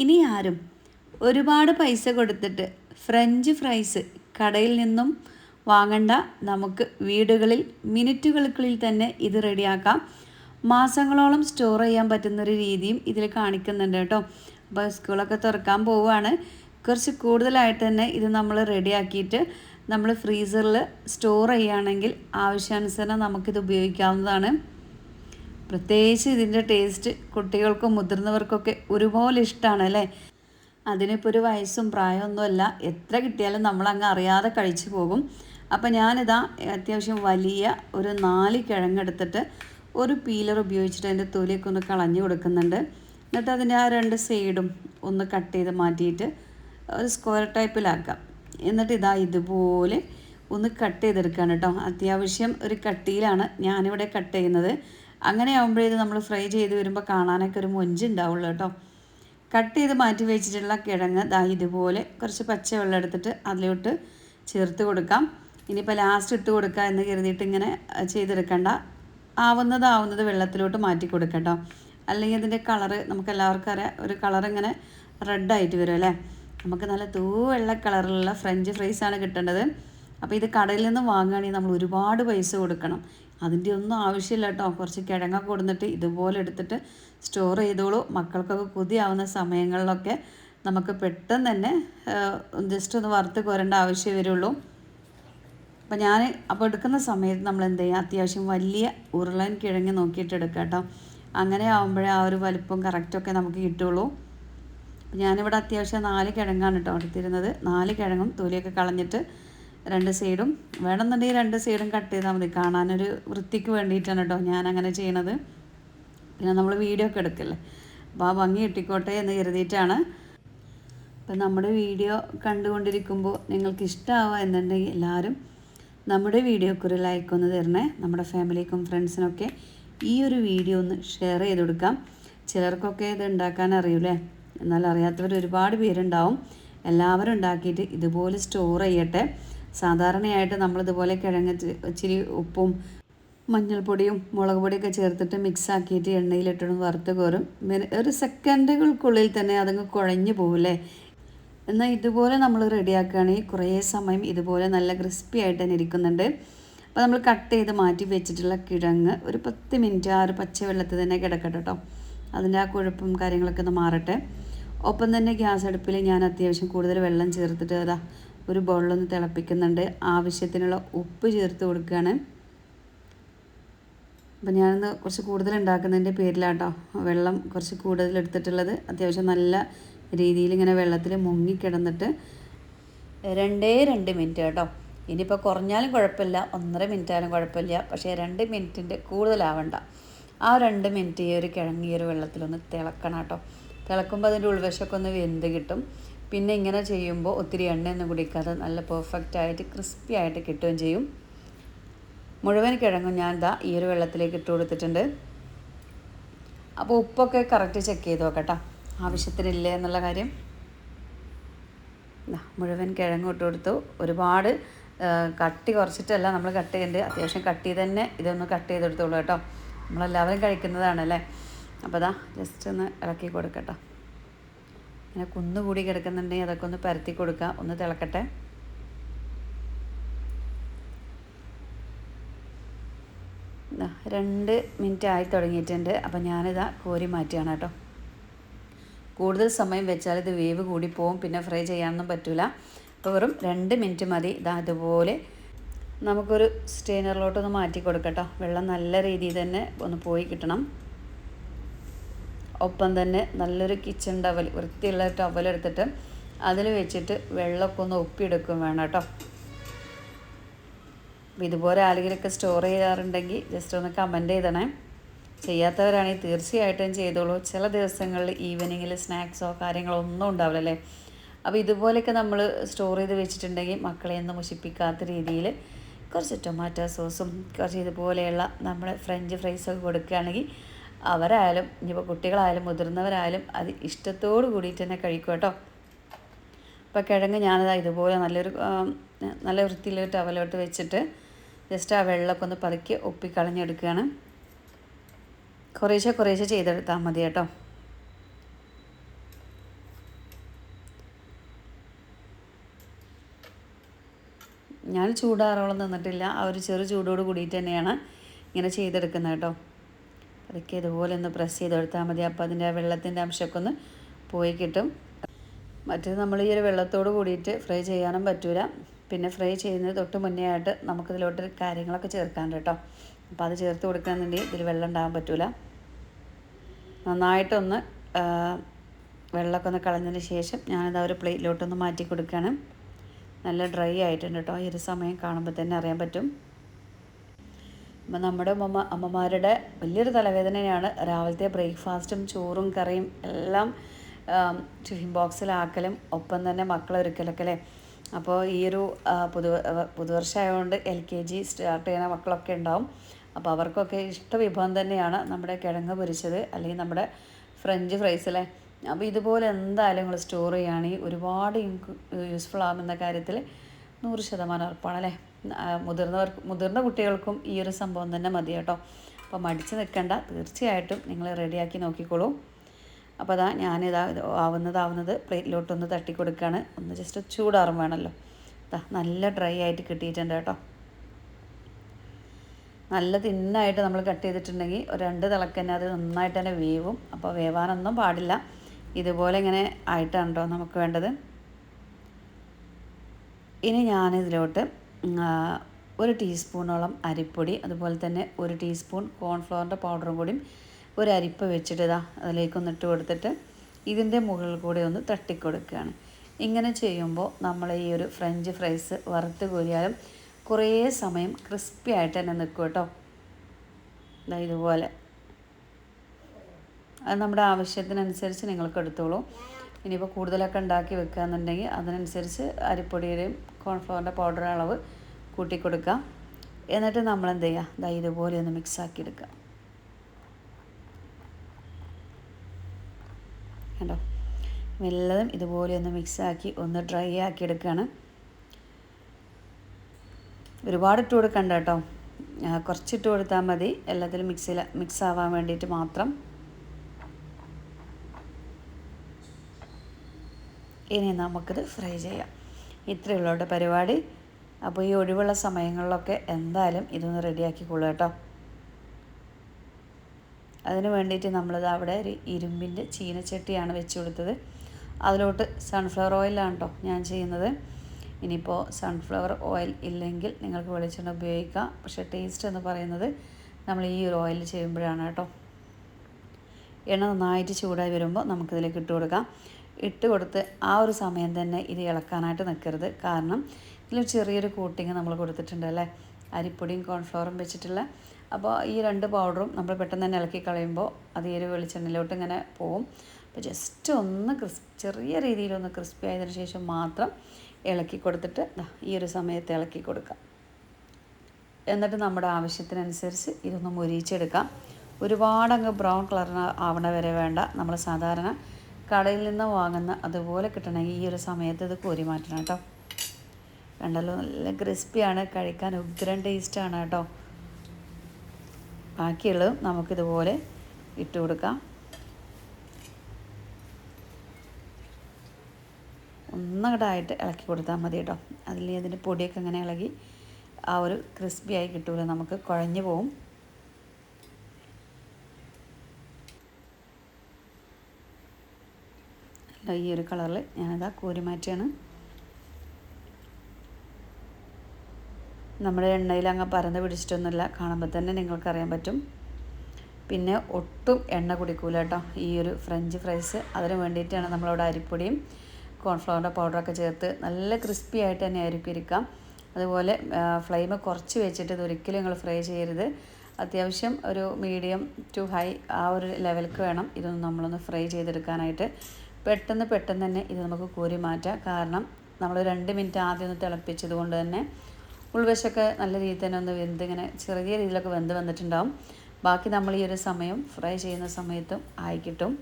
ഇനി ആരും ഒരുപാട് പൈസ കൊടുത്തിട്ട് ഫ്രഞ്ച് ഫ്രൈസ് കടയിൽ നിന്നും വാങ്ങണ്ട. നമുക്ക് വീടുകളിൽ മിനിറ്റുകൾക്കുള്ളിൽ തന്നെ ഇത് റെഡിയാക്കാം. മാസങ്ങളോളം സ്റ്റോർ ചെയ്യാൻ പറ്റുന്നൊരു രീതിയും ഇതിൽ കാണിക്കുന്നുണ്ട് കേട്ടോ. അപ്പോൾ സ്കൂളൊക്കെ തുറക്കാൻ പോവുകയാണ്. കുറച്ച് കൂടുതലായിട്ട് തന്നെ ഇത് നമ്മൾ റെഡിയാക്കിയിട്ട് നമ്മൾ ഫ്രീസറിൽ സ്റ്റോർ ചെയ്യുകയാണെങ്കിൽ ആവശ്യാനുസരണം നമുക്കിത് ഉപയോഗിക്കാവുന്നതാണ്. പ്രത്യേകിച്ച് ഇതിന്റെ ടേസ്റ്റ് കുട്ടികൾക്കും മുതിർന്നവർക്കൊക്കെ ഒരുപോലെ ഇഷ്ടമാണ് അല്ലേ? അതിനിപ്പോൾ ഒരു വയസ്സും പ്രായമൊന്നുമല്ല. എത്ര കിട്ടിയാലും നമ്മൾ അങ്ങ് അറിയാതെ കഴിച്ചു പോകും. അപ്പം ഞാനിതാ അത്യാവശ്യം വലിയ ഒരു നാല് കിഴങ്ങെടുത്തിട്ട് ഒരു പീലർ ഉപയോഗിച്ചിട്ട് അതിന്റെ തൊലിയൊക്കെ ഒന്ന് കളഞ്ഞു കൊടുക്കുന്നുണ്ട്. എന്നിട്ട് അതിന്റെ ആ രണ്ട് സൈഡും ഒന്ന് കട്ട് ചെയ്ത് മാറ്റിയിട്ട് ഒരു സ്ക്വയർ ടൈപ്പിലാക്കാം. എന്നിട്ട് ഇതാ ഇതുപോലെ ഒന്ന് കട്ട് ചെയ്തെടുക്കുകയാണ് കേട്ടോ. അത്യാവശ്യം ഒരു കട്ടിയിലാണ് ഞാനിവിടെ കട്ട് ചെയ്യുന്നത്. അങ്ങനെ ആകുമ്പോഴേ ഇത് നമ്മൾ ഫ്രൈ ചെയ്ത് വരുമ്പോൾ കാണാനൊക്കെ ഒരു മൊഞ്ച് ഉണ്ടാവുള്ളൂ കേട്ടോ. കട്ട് ചെയ്ത് മാറ്റി വെച്ചിട്ടുള്ള കിഴങ്ങ് ദാ ഇതുപോലെ കുറച്ച് പച്ചവെള്ളം എടുത്തിട്ട് അതിലോട്ട് ചേർത്ത് കൊടുക്കാം. ഇനിയിപ്പോൾ ലാസ്റ്റ് ഇട്ട് കൊടുക്കുക എന്ന് കരുതിയിട്ട് ഇങ്ങനെ ചെയ്തെടുക്കണ്ട. ആവുന്നത് ആവുന്നത് വെള്ളത്തിലോട്ട് മാറ്റി കൊടുക്കട്ടോ. അല്ലെങ്കിൽ അതിന്റെ കളറ് നമുക്ക് എല്ലാവർക്കും അറിയാം ഒരു കളർ ഇങ്ങനെ റെഡായിട്ട് വരും അല്ലേ? നമുക്ക് നല്ല തൂ വെള്ള കളറിലുള്ള ഫ്രഞ്ച് ഫ്രൈസ് ആണ് കിട്ടേണ്ടത്. അപ്പോൾ ഇത് കടയിൽ നിന്ന് വാങ്ങുകയാണെങ്കിൽ നമ്മൾ ഒരുപാട് പൈസ കൊടുക്കണം. അതിന്റെ ഒന്നും ആവശ്യമില്ല കേട്ടോ. കുറച്ച് കിഴങ്ങ കൊടുത്തിട്ട് ഇതുപോലെ എടുത്തിട്ട് സ്റ്റോർ ചെയ്തോളൂ. മക്കൾക്കൊക്കെ കൊതിയാവുന്ന സമയങ്ങളിലൊക്കെ നമുക്ക് പെട്ടെന്ന് തന്നെ ജസ്റ്റ് ഒന്ന് വറുത്ത് കോരേണ്ട ആവശ്യമേ വരുള്ളൂ. അപ്പോൾ ഞാൻ അപ്പോൾ എടുക്കുന്ന സമയത്ത് നമ്മൾ എന്ത് ചെയ്യുക അത്യാവശ്യം വലിയ ഉരുളൻ കിഴങ്ങ് നോക്കിയിട്ട് എടുക്കുക കേട്ടോ. അങ്ങനെ ആകുമ്പോഴേ ആ ഒരു വലിപ്പം കറക്റ്റൊക്കെ നമുക്ക് കിട്ടുള്ളൂ. ഞാനിവിടെ അത്യാവശ്യം നാല് കിഴങ്ങാണ് കേട്ടോ എടുത്തിരുന്നത്. നാല് കിഴങ്ങും തൊലിയൊക്കെ കളഞ്ഞിട്ട് രണ്ട് സൈഡും. വേണമെന്നുണ്ടെങ്കിൽ രണ്ട് സൈഡും കട്ട് ചെയ്താൽ മതി. കാണാനൊരു വൃത്തിക്ക് വേണ്ടിയിട്ടാണ് കേട്ടോ ഞാൻ അങ്ങനെ ചെയ്യണത്. പിന്നെ നമ്മൾ വീഡിയോ ഒക്കെ എടുക്കല്ലേ? അപ്പോൾ ആ ഭംഗി കിട്ടിക്കോട്ടെ എന്ന് കരുതിയിട്ടാണ്. അപ്പം നമ്മുടെ വീഡിയോ കണ്ടുകൊണ്ടിരിക്കുമ്പോൾ നിങ്ങൾക്ക് ഇഷ്ടമാവുക എന്നുണ്ടെങ്കിൽ എല്ലാവരും നമ്മുടെ വീഡിയോക്ക് ഒരു ലൈക്ക് ഒന്ന് തരണേ. നമ്മുടെ ഫാമിലിക്കും ഫ്രണ്ട്സിനൊക്കെ ഈ ഒരു വീഡിയോ ഒന്ന് ഷെയർ ചെയ്ത് കൊടുക്കാം. ചിലർക്കൊക്കെ ഇത് ഉണ്ടാക്കാൻ അറിയൂലേ എന്നാൽ അറിയാത്തവർ ഒരുപാട് പേരുണ്ടാവും. എല്ലാവരും ഉണ്ടാക്കിയിട്ട് ഇതുപോലെ സ്റ്റോർ ചെയ്യട്ടെ. സാധാരണയായിട്ട് നമ്മളിതുപോലെ കിഴങ്ങ് ഇച്ചിരി ഉപ്പും മഞ്ഞൾപ്പൊടിയും മുളക് പൊടിയൊക്കെ ചേർത്തിട്ട് മിക്സ് ആക്കിയിട്ട് എണ്ണയിലിട്ടൊന്ന് വറുത്ത് കോരും. ഒരു സെക്കൻഡുകൾക്കുള്ളിൽ തന്നെ അതങ്ങ് കുഴഞ്ഞു പോകില്ലേ എന്നാൽ ഇതുപോലെ നമ്മൾ റെഡിയാക്കുകയാണെങ്കിൽ കുറേ സമയം ഇതുപോലെ നല്ല ക്രിസ്പി ആയിട്ട് തന്നെ ഇരിക്കുന്നുണ്ട്. അപ്പോൾ നമ്മൾ കട്ട് ചെയ്ത് മാറ്റി വെച്ചിട്ടുള്ള കിഴങ്ങ് ഒരു പത്ത് മിനിറ്റ് ആ ഒരു പച്ച വെള്ളത്തിൽ തന്നെ കിടക്കട്ടെ കേട്ടോ. അതിന്റെ ആ കുഴപ്പും കാര്യങ്ങളൊക്കെ ഒന്ന് മാറട്ടെ. ഒപ്പം തന്നെ ഗ്യാസ് അടുപ്പിൽ ഞാൻ അത്യാവശ്യം കൂടുതൽ വെള്ളം ചേർത്തിട്ട് അതാ ഒരു ബൗളിലൊന്ന് തിളപ്പിക്കുന്നുണ്ട്. ആവശ്യത്തിനുള്ള ഉപ്പ് ചേർത്ത് കൊടുക്കുകയാണ്. അപ്പം ഞാനിന്ന് കുറച്ച് കൂടുതൽ ഉണ്ടാക്കുന്നതിന്റെ പേരിലാട്ടോ വെള്ളം കുറച്ച് കൂടുതൽ എടുത്തിട്ടുള്ളത്. അത്യാവശ്യം നല്ല രീതിയിൽ ഇങ്ങനെ വെള്ളത്തിൽ മുങ്ങിക്കിടന്നിട്ട് രണ്ടേ രണ്ട് മിനിറ്റ് കേട്ടോ. ഇനിയിപ്പോൾ കുറഞ്ഞാലും കുഴപ്പമില്ല ഒന്നര മിനിറ്റ് ആയാലും കുഴപ്പമില്ല. പക്ഷേ രണ്ട് മിനിറ്റിന്റെ കൂടുതലാവണ്ട. ആ രണ്ട് മിനിറ്റ് ഈ ഒരു കിഴങ്ങിയൊരു വെള്ളത്തിലൊന്ന് തിളക്കണം കേട്ടോ. തിളക്കുമ്പോൾ അതിന്റെ ഉൾവശമൊക്കെ ഒന്ന് വെന്ത് കിട്ടും. പിന്നെ ഇങ്ങനെ ചെയ്യുമ്പോൾ ഒത്തിരി എണ്ണയൊന്നും കുടിക്കാതെ നല്ല പെർഫെക്റ്റ് ആയിട്ട് ക്രിസ്പി ആയിട്ട് കിട്ടുകയും ചെയ്യും. മുഴുവൻ കിഴങ്ങും ഞാൻ ദാ ഈ ഒരു വെള്ളത്തിലേക്ക് ഇട്ട് കൊടുത്തിട്ടുണ്ട്. അപ്പോൾ ഉപ്പൊക്കെ കറക്റ്റ് ചെക്ക് ചെയ്ത് നോക്കട്ടോ. ആവശ്യത്തിനില്ലേ എന്നുള്ള കാര്യം. മുഴുവൻ കിഴങ്ങ് ഇട്ട് കൊടുത്തു. ഒരുപാട് കട്ടി കുറച്ചിട്ടല്ല നമ്മൾ കട്ട് ചെയ്യേണ്ടത്. അത്യാവശ്യം കട്ട് ചെയ്ത് തന്നെ ഇതൊന്ന് കട്ട് ചെയ്തെടുത്തോളൂ കേട്ടോ. നമ്മളെല്ലാവരും കഴിക്കുന്നതാണല്ലേ അപ്പോൾ അതാ ജസ്റ്റ് ഒന്ന് ഇളക്കി കൊടുക്കട്ടോ. ഇങ്ങനെ കുന്നുകൂടി കിടക്കുന്നുണ്ടെങ്കിൽ അതൊക്കെ ഒന്ന് പരത്തി കൊടുക്കുക ഒന്ന് തിളക്കട്ടെ. രണ്ട് മിനിറ്റ് ആയി തുടങ്ങിയിട്ടുണ്ട്. അപ്പം ഞാനിതാ കോരി മാറ്റുകയാണ് കേട്ടോ. കൂടുതൽ സമയം വെച്ചാൽ ഇത് വേവ് കൂടി പോവും. പിന്നെ ഫ്രൈ ചെയ്യാനൊന്നും പറ്റില്ല അപ്പോൾ വെറും രണ്ട് മിനിറ്റ് മതി. ഇതാ അതുപോലെ നമുക്കൊരു സ്റ്റെയിനറിലോട്ടൊന്ന് മാറ്റി കൊടുക്കട്ടോ. വെള്ളം നല്ല രീതിയിൽ തന്നെ ഒന്ന് പോയി കിട്ടണം. ഒപ്പം തന്നെ നല്ലൊരു കിച്ചൺ ടവൽ വൃത്തിയുള്ള ടവൽ എടുത്തിട്ട് അതിൽ വെച്ചിട്ട് വെള്ളമൊക്കെ ഒന്ന് ഒപ്പിയെടുക്കും വേണം കേട്ടോ. ഇതുപോലെ ആരെങ്കിലുമൊക്കെ സ്റ്റോർ ചെയ്യാറുണ്ടെങ്കിൽ ജസ്റ്റ് ഒന്ന് കമന്റ് ചെയ്തണേ. ചെയ്യാത്തവരാണെങ്കിൽ തീർച്ചയായിട്ടും ചെയ്തോളൂ. ചില ദിവസങ്ങളിൽ ഈവനിങ്ങിൽ സ്നാക്സോ കാര്യങ്ങളോ ഒന്നും ഉണ്ടാവില്ല അല്ലേ? അപ്പോൾ ഇതുപോലെയൊക്കെ നമ്മൾ സ്റ്റോർ ചെയ്ത് വെച്ചിട്ടുണ്ടെങ്കിൽ മക്കളെ ഒന്നും മുഷിപ്പിക്കാത്ത രീതിയിൽ കുറച്ച് ടൊമാറ്റോ സോസും കുറച്ച് ഇതുപോലെയുള്ള നമ്മൾ ഫ്രഞ്ച് ഫ്രൈസൊക്കെ കൊടുക്കുകയാണെങ്കിൽ അവരായാലും ഇനിയിപ്പോൾ കുട്ടികളായാലും മുതിർന്നവരായാലും അത് ഇഷ്ടത്തോടു കൂടിയിട്ട് തന്നെ കഴിക്കും കേട്ടോ. ഇപ്പോൾ കിഴങ്ങ് ഞാനതാ ഇതുപോലെ നല്ലൊരു നല്ല വൃത്തിയിലോട്ട് അവലോട്ട് വെച്ചിട്ട് ജസ്റ്റ് ആ വെള്ളമൊക്കെ ഒന്ന് പതുക്കി ഒപ്പിക്കളഞ്ഞെടുക്കുകയാണ് കുറേശ്ശെ കുറേശ്ശെ ചെയ്തെടുത്താൽ മതി കേട്ടോ. ഞാൻ ചൂടാറോളം നിന്നിട്ടില്ല. ആ ഒരു ചെറു ചൂടോട് കൂടിയിട്ട് തന്നെയാണ് ഇങ്ങനെ ചെയ്തെടുക്കുന്നത് കേട്ടോ. അതൊക്കെ ഇതുപോലെ ഒന്ന് പ്രസ് ചെയ്ത് കൊടുത്താൽ മതി. അപ്പോൾ അതിന്റെ ആ വെള്ളത്തിന്റെ അംശമൊക്കെ ഒന്ന് പോയി കിട്ടും. മറ്റേത് നമ്മൾ ഈ ഒരു വെള്ളത്തോട് കൂടിയിട്ട് ഫ്രൈ ചെയ്യാനും പറ്റൂല. പിന്നെ ഫ്രൈ ചെയ്യുന്നത് തൊട്ട് മുന്നേ ആയിട്ട് നമുക്കിതിലോട്ട് കാര്യങ്ങളൊക്കെ ചേർക്കാൻ കേട്ടോ. അപ്പോൾ അത് ചേർത്ത് കൊടുക്കുകയാണെന്നുണ്ടെങ്കിൽ ഇതിൽ വെള്ളം ഉണ്ടാകാൻ പറ്റൂല. നന്നായിട്ടൊന്ന് വെള്ളമൊക്കെ ഒന്ന് കളഞ്ഞതിന് ശേഷം ഞാനത് ആ ഒരു പ്ലേറ്റിലോട്ടൊന്ന് മാറ്റി കൊടുക്കുകയാണ്. നല്ല ഡ്രൈ ആയിട്ടുണ്ട് കേട്ടോ. ഈ ഒരു സമയം കാണുമ്പോൾ തന്നെ അറിയാൻ പറ്റും. നമ്മുടെ അമ്മ അമ്മമാരുടെ വലിയൊരു തലവേദനയാണ് രാവിലത്തെ ബ്രേക്ക്ഫാസ്റ്റും ചോറും കറിയും എല്ലാം ടിഫിൻ ബോക്സിലാക്കലും ഒപ്പം തന്നെ മക്കളെ ഒരുക്കലൊക്കെ അല്ലേ? അപ്പോൾ ഈ ഒരു ആ, പുതു പുതുവർഷമായതുകൊണ്ട് എൽ കെ ജി സ്റ്റാർട്ട് ചെയ്യുന്ന മക്കളൊക്കെ ഉണ്ടാവും. അപ്പോൾ അവർക്കൊക്കെ ഇഷ്ട വിഭവം തന്നെയാണ് നമ്മുടെ കിഴങ്ങ് പൊരിച്ചത് അല്ലെങ്കിൽ നമ്മുടെ ഫ്രഞ്ച് ഫ്രൈസ് അല്ലേ? അപ്പോൾ ഇതുപോലെ എന്തായാലും നിങ്ങൾ സ്റ്റോർ ചെയ്യുകയാണെങ്കിൽ ഒരുപാട് യൂസ്ഫുൾ ആകുമെന്ന കാര്യത്തിൽ നൂറ് ശതമാനം ഉറപ്പാണ് അല്ലേ? ആ, മുതിർന്നവർക്ക് മുതിർന്ന കുട്ടികൾക്കും ഈ ഒരു സംഭവം തന്നെ മതി കേട്ടോ. അപ്പോൾ മടിച്ച് നിൽക്കേണ്ട. തീർച്ചയായിട്ടും നിങ്ങൾ റെഡിയാക്കി നോക്കിക്കോളൂ. അപ്പോൾ അതാ ഞാനിതാ ഇത് ആവുന്നത് ആവുന്നത് പ്ലേറ്റിലോട്ടൊന്ന് തട്ടി കൊടുക്കുകയാണ് ഒന്ന് ജസ്റ്റ് ചൂടാറും വേണമല്ലോ ദാ നല്ല ഡ്രൈ ആയിട്ട് കിട്ടിയിട്ടുണ്ട് കേട്ടോ. നല്ല തിന്നായിട്ട് നമ്മൾ കട്ട് ചെയ്തിട്ടുണ്ടെങ്കിൽ ഒരു രണ്ട് തിളക്ക് തന്നെ അത് നന്നായിട്ട് തന്നെ വേവും. അപ്പോൾ വേവാനൊന്നും പാടില്ല. ഇതുപോലെ ഇങ്ങനെ ആയിട്ടാണ് കേട്ടോ നമുക്ക് വേണ്ടത്. ഇനി ഞാനിതിലോട്ട് ഒരു ടീസ്പൂണോളം അരിപ്പൊടി അതുപോലെ തന്നെ ഒരു ടീസ്പൂൺ കോൺഫ്ലവറിന്റെ പൗഡറും കൂടിയും ഒരു അരിപ്പ് വെച്ചിട്ട് ഇതാ അതിലേക്കൊന്ന് ഇട്ട് കൊടുത്തിട്ട് ഇതിന്റെ മുകളിൽ കൂടെ ഒന്ന് തട്ടിക്കൊടുക്കുകയാണ്. ഇങ്ങനെ ചെയ്യുമ്പോൾ നമ്മൾ ഈ ഒരു ഫ്രഞ്ച് ഫ്രൈസ് വറുത്ത് കോരിയാലും കുറേ സമയം ക്രിസ്പി ആയിട്ട് തന്നെ നിൽക്കും കേട്ടോ. ഇതുപോലെ. അത് നമ്മുടെ ആവശ്യത്തിനനുസരിച്ച് നിങ്ങൾക്ക് എടുത്തോളൂ. ഇനിയിപ്പോൾ കൂടുതലൊക്കെ ഉണ്ടാക്കി വെക്കുകയെന്നുണ്ടെങ്കിൽ അതിനനുസരിച്ച് അരിപ്പൊടിയുടെയും കോൺഫ്ലവറിന്റെ പൗഡർ അളവ് കൂട്ടി കൊടുക്കാം. എന്നിട്ട് നമ്മൾ എന്ത് ചെയ്യുക ദാ ഇതുപോലെ ഒന്ന് മിക്സ് ആക്കി എടുക്കാം. കണ്ടോ? എല്ലതും ഇതുപോലെ ഒന്ന് മിക്സ് ആക്കി ഒന്ന് ഡ്രൈ ആക്കി എടുക്കുകയാണ് ഒരുപാട് ഇട്ട് കൊടുക്കണ്ട കേട്ടോ. കുറച്ചിട്ട് കൊടുത്താൽ മതി. എല്ലാത്തിലും മിക്സിൽ മിക്സ് ആവാൻ വേണ്ടിയിട്ട് മാത്രം. ഇനി നമുക്കിത് ഫ്രൈ ചെയ്യാം. ഇത്രയേ ഉള്ളൂ കേട്ടോ പരിപാടി. അപ്പോൾ ഈ ഒഴിവുള്ള സമയങ്ങളിലൊക്കെ എന്തായാലും ഇതൊന്ന് റെഡിയാക്കിക്കൊള്ളൂ കേട്ടോ. അതിന് വേണ്ടിയിട്ട് നമ്മളിത് അവിടെ ഒരു ഇരുമ്പിന്റെ ചീനച്ചട്ടിയാണ് വെച്ച് കൊടുത്തത്. അതിലോട്ട് സൺഫ്ലവർ ഓയിലാണ് കേട്ടോ ഞാൻ ചെയ്യുന്നത്. ഇനിയിപ്പോൾ സൺഫ്ലവർ ഓയിൽ ഇല്ലെങ്കിൽ നിങ്ങൾക്ക് വെളിച്ചെണ്ണ ഉപയോഗിക്കാം. പക്ഷേ ടേസ്റ്റ് എന്ന് പറയുന്നത് നമ്മൾ ഈ ഒരു ഓയിൽ ചെയ്യുമ്പോഴാണ് കേട്ടോ. എണ്ണ നന്നായിട്ട് ചൂടായി വരുമ്പോൾ നമുക്കിതിലേക്ക് ഇട്ട് കൊടുക്കാം. ഇട്ട് കൊടുത്ത് ആ ഒരു സമയം തന്നെ ഇത് ഇളക്കാനായിട്ട് നിൽക്കരുത്. കാരണം ഇതിൽ ചെറിയൊരു കോട്ടിങ് നമ്മൾ കൊടുത്തിട്ടുണ്ട് അല്ലേ? അരിപ്പൊടിയും കോൺഫ്ലവറും വെച്ചിട്ടുള്ള. അപ്പോൾ ഈ രണ്ട് പൗഡറും നമ്മൾ പെട്ടെന്ന് തന്നെ ഇളക്കി കളയുമ്പോൾ അത് ഈ ഒരു വെളിച്ചെണ്ണയിലോട്ട് ഇങ്ങനെ പോവും. അപ്പോൾ ജസ്റ്റ് ഒന്ന് ക്രിസ്പ് ചെറിയ രീതിയിലൊന്ന് ക്രിസ്പി ആയതിനു ശേഷം മാത്രം ഇളക്കി കൊടുത്തിട്ട് ഈ ഒരു സമയത്ത് ഇളക്കി കൊടുക്കാം. എന്നിട്ട് നമ്മുടെ ആവശ്യത്തിനനുസരിച്ച് ഇതൊന്ന് മുരിച്ചെടുക്കാം. ഒരുപാടങ്ങ് ബ്രൗൺ കളറിന് ആവണ വരെ വേണ്ട. നമ്മൾ സാധാരണ കടയിൽ നിന്ന് വാങ്ങുന്ന അതുപോലെ കിട്ടണമെങ്കിൽ ഈ ഒരു സമയത്ത് ഇത് കോരി മാറ്റണം കേട്ടോ. കണ്ടല്ലോ നല്ല ക്രിസ്പിയാണ് കഴിക്കാൻ ഉഗ്രൻ ടേസ്റ്റാണ് കേട്ടോ. ബാക്കിയുള്ളത് നമുക്കിതുപോലെ ഇട്ട് കൊടുക്കാം. ഒന്നങ്ങടായിട്ട് ഇളക്കി കൊടുത്താൽ മതി കേട്ടോ. അതിൽ അതിന്റെ പൊടിയൊക്കെ അങ്ങനെ ഇളകി ആ ഒരു ക്രിസ്പിയായി കിട്ടൂല നമുക്ക് കുഴഞ്ഞു പോവും. ഈ ഒരു കളറിൽ ഞാനിതാ കോരി മാറ്റിയാണ്. നമ്മുടെ എണ്ണയിൽ അങ്ങ് പരന്ന് പിടിച്ചിട്ടൊന്നുമില്ല. കാണുമ്പോൾ തന്നെ നിങ്ങൾക്കറിയാൻ പറ്റും. പിന്നെ ഒട്ടും എണ്ണ കുടിക്കൂല കേട്ടോ. ഈ ഒരു ഫ്രഞ്ച് ഫ്രൈസ്. അതിന് വേണ്ടിയിട്ടാണ് നമ്മളിവിടെ അരിപ്പൊടിയും കോൺഫ്ലവറിന്റെ പൗഡറൊക്കെ ചേർത്ത് നല്ല ക്രിസ്പി ആയിട്ട് തന്നെ ആയിരിക്കും ഇരിക്കാം. അതുപോലെ ഫ്ലെയിം കുറച്ച് വെച്ചിട്ട് ഇത് ഒരിക്കലും നിങ്ങൾ ഫ്രൈ ചെയ്യരുത്. അത്യാവശ്യം ഒരു മീഡിയം ടു ഹൈ ആ ഒരു ലെവൽക്ക് വേണം ഇതൊന്ന് നമ്മളൊന്ന് ഫ്രൈ ചെയ്തെടുക്കാനായിട്ട്. പെട്ടെന്ന് പെട്ടെന്ന് തന്നെ ഇത് നമുക്ക് കോരി മാറ്റാം. കാരണം നമ്മൾ രണ്ട് മിനിറ്റ് ആദ്യം ഒന്ന് തിളപ്പിച്ചത് കൊണ്ട് തന്നെ ഉൾവശമൊക്കെ നല്ല രീതിയിൽ തന്നെ ഒന്ന് വെന്ത് ഇങ്ങനെ ചെറിയ രീതിയിലൊക്കെ വെന്ത് വന്നിട്ടുണ്ടാവും. ബാക്കി നമ്മൾ ഈ ഒരു സമയം ഫ്രൈ ചെയ്യുന്ന സമയത്തും ആയി കിട്ടും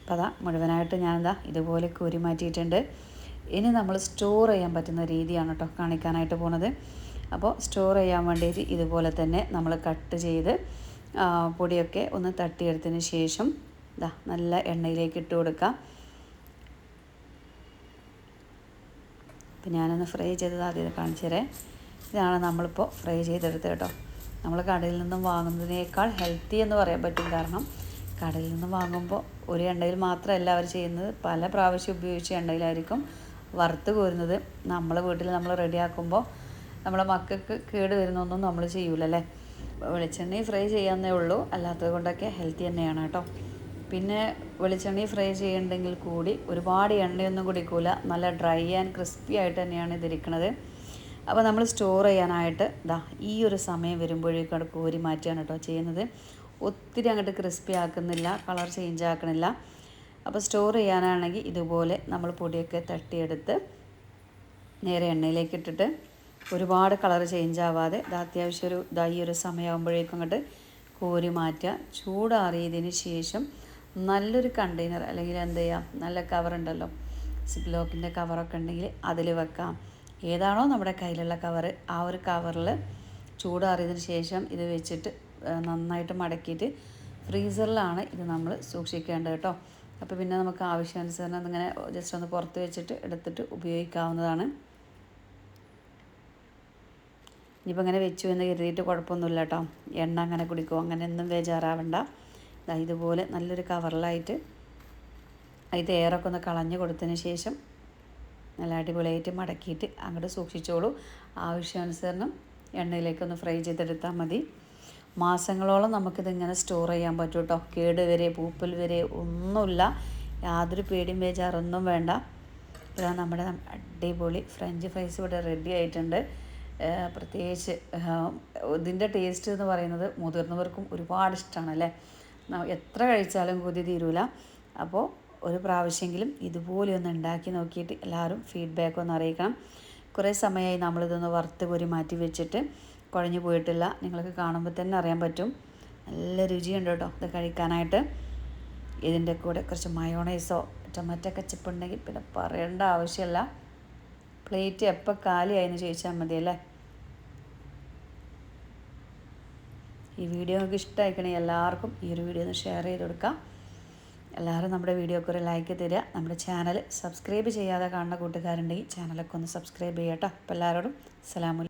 അപ്പോൾ അതാ മുഴുവനായിട്ട് ഞാനെന്താ ഇതുപോലെ കോരി മാറ്റിയിട്ടുണ്ട്. ഇനി നമ്മൾ സ്റ്റോർ ചെയ്യാൻ പറ്റുന്ന രീതിയാണ് കേട്ടോ കാണിക്കാനായിട്ട് പോണത്. അപ്പോൾ സ്റ്റോർ ചെയ്യാൻ വേണ്ടിയിട്ട് ഇതുപോലെ തന്നെ നമ്മൾ കട്ട് ചെയ്ത് പൊടിയൊക്കെ ഒന്ന് തട്ടിയെടുത്തതിന് ശേഷം ഇതാ നല്ല എണ്ണയിലേക്ക് ഇട്ട് കൊടുക്കാം. അപ്പം ഞാനൊന്ന് ഫ്രൈ ചെയ്തത് ആദ്യം കാണിച്ചു തരാം. ഇതാണ് നമ്മളിപ്പോൾ ഫ്രൈ ചെയ്തെടുത്തത് കേട്ടോ. നമ്മൾ കടയിൽ നിന്നും വാങ്ങുന്നതിനേക്കാൾ ഹെൽത്തി എന്ന് പറയാൻ പറ്റും. കാരണം കടയിൽ നിന്നും വാങ്ങുമ്പോൾ ഒരു എണ്ണയിൽ മാത്രമല്ല അവർ ചെയ്യുന്നത്. പല പ്രാവശ്യം ഉപയോഗിച്ച എണ്ണയിലായിരിക്കും വറുത്ത് കോരുന്നത്. നമ്മളെ വീട്ടിൽ നമ്മൾ റെഡിയാക്കുമ്പോൾ നമ്മളെ മക്കൾക്ക് കേട് വരുന്നൊന്നും നമ്മൾ ചെയ്യൂലല്ലേ? വെളിച്ചെണ്ണയിൽ ഫ്രൈ ചെയ്യാന്നേ ഉള്ളൂ. അല്ലാത്തത് കൊണ്ടൊക്കെ ഹെൽത്തി തന്നെയാണ് കേട്ടോ. പിന്നെ വെളിച്ചെണ്ണയിൽ ഫ്രൈ ചെയ്യണ്ടെങ്കിൽ കൂടി ഒരുപാട് എണ്ണയൊന്നും കുടിക്കൂല. നല്ല ഡ്രൈ ആൻഡ് ക്രിസ്പി ആയിട്ട് തന്നെയാണ് ഇതിരിക്കുന്നത് അപ്പോൾ നമ്മൾ സ്റ്റോർ ചെയ്യാനായിട്ട് ദാ ഈ ഒരു സമയം വരുമ്പോഴേക്കും കോരി മാറ്റുകയാണ് കേട്ടോ ചെയ്യുന്നത്. ഒത്തിരി അങ്ങോട്ട് ക്രിസ്പി ആക്കുന്നില്ല കളർ ചേഞ്ച് ആക്കുന്നില്ല അപ്പോൾ സ്റ്റോർ ചെയ്യാനാണെങ്കിൽ ഇതുപോലെ നമ്മൾ പൊടിയൊക്കെ തട്ടിയെടുത്ത് നേരെ എണ്ണയിലേക്ക് ഇട്ടിട്ട് ഒരുപാട് കളർ ചേഞ്ച് ആവാതെ ഇത് അത്യാവശ്യം ഒരു ഇതായി ഒരു സമയമാകുമ്പോഴേക്കും അങ്ങോട്ട് കോരി മാറ്റുക. ചൂടാറിയതിന് ശേഷം നല്ലൊരു കണ്ടെയ്നർ അല്ലെങ്കിൽ എന്ത് ചെയ്യാം? നല്ല കവർ ഉണ്ടല്ലോ. സിപ്ലോക്കിന്റെ കവറൊക്കെ ഉണ്ടെങ്കിൽ അതിൽ വെക്കാം. ഏതാണോ നമ്മുടെ കയ്യിലുള്ള കവർ ആ ഒരു കവറിൽ ചൂടാറിയതിന് ശേഷം ഇത് വെച്ചിട്ട് നന്നായിട്ട് മടക്കിയിട്ട് ഫ്രീസറിലാണ് ഇത് നമ്മൾ സൂക്ഷിക്കേണ്ടത് കേട്ടോ. അപ്പോൾ പിന്നെ നമുക്ക് ആവശ്യാനുസരണം ഇങ്ങനെ ജസ്റ്റ് ഒന്ന് പുറത്ത് വെച്ചിട്ട് എടുത്തിട്ട് ഉപയോഗിക്കാവുന്നതാണ്. ഇനിയിപ്പോൾ അങ്ങനെ വെച്ചു എന്ന് കരുതിയിട്ട് കുഴപ്പമൊന്നുമില്ല കേട്ടോ. എണ്ണ അങ്ങനെ കുടിക്കുമോ അങ്ങനെ ഒന്നും ബേജാറാവണ്ട. ഇതുപോലെ നല്ലൊരു കവറിലായിട്ട് അതിന്റെ എയറൊക്കെ ഒന്ന് കളഞ്ഞു കൊടുത്തതിന് ശേഷം നല്ല അടിപൊളിയായിട്ട് മടക്കിയിട്ട് അങ്ങോട്ട് സൂക്ഷിച്ചോളൂ. ആവശ്യാനുസരണം എണ്ണയിലേക്കൊന്ന് ഫ്രൈ ചെയ്തെടുത്താൽ മതി. മാസങ്ങളോളം നമുക്കിതിങ്ങനെ സ്റ്റോർ ചെയ്യാൻ പറ്റും കേട്ടോ. കേട് വരെ പൂപ്പൽ വരെ ഒന്നുമില്ല. യാതൊരു പേടിയും ബേജാറൊന്നും വേണ്ട. ഇതാ നമ്മുടെ അടിപൊളി ഫ്രഞ്ച് ഫ്രൈസ് ഇവിടെ റെഡി ആയിട്ടുണ്ട്. പ്രത്യേകിച്ച് ഇതിന്റെ ടേസ്റ്റ് എന്ന് പറയുന്നത് മുതിർന്നവർക്കും ഒരുപാട് ഇഷ്ടമാണ് അല്ലേ? എത്ര കഴിച്ചാലും കൊതി തീരൂല. അപ്പോൾ ഒരു പ്രാവശ്യമെങ്കിലും ഇതുപോലെ ഒന്ന് ഉണ്ടാക്കി നോക്കിയിട്ട് എല്ലാവരും ഫീഡ്ബാക്ക് ഒന്ന് അറിയിക്കണം. കുറേ സമയമായി നമ്മളിതൊന്ന് വറുത്ത് പൊരി മാറ്റി വെച്ചിട്ട് കുഴഞ്ഞു പോയിട്ടില്ല. നിങ്ങൾക്ക് കാണുമ്പോൾ തന്നെ അറിയാൻ പറ്റും. നല്ല രുചിയുണ്ട് കേട്ടോ ഇത് കഴിക്കാനായിട്ട്. ഇതിന്റെ കൂടെ കുറച്ച് മയോണൈസോ ടൊമാറ്റോ കച്ചപ്പ് ഉണ്ടെങ്കിൽ പിന്നെ പറയേണ്ട ആവശ്യമില്ല. പ്ലേറ്റ് എപ്പോൾ കാലിയായെന്ന് ചോദിച്ചാൽ മതിയല്ലേ? ഈ വീഡിയോ നിങ്ങൾക്ക് ഇഷ്ടമായിക്കണേ എല്ലാവർക്കും ഈ ഒരു വീഡിയോ ഒന്ന് ഷെയർ ചെയ്ത് കൊടുക്കാം. എല്ലാവരും നമ്മുടെ വീഡിയോക്ക് ഒരു ലൈക്ക് തരിക. നമ്മുടെ ചാനൽ സബ്സ്ക്രൈബ് ചെയ്യാതെ കാണുന്ന കൂട്ടുകാരുണ്ടെങ്കിൽ ചാനലൊക്കെ ഒന്ന് സബ്സ്ക്രൈബ് ചെയ്യട്ടോ അപ്പോൾ എല്ലാവരോടും അസ്സലാമു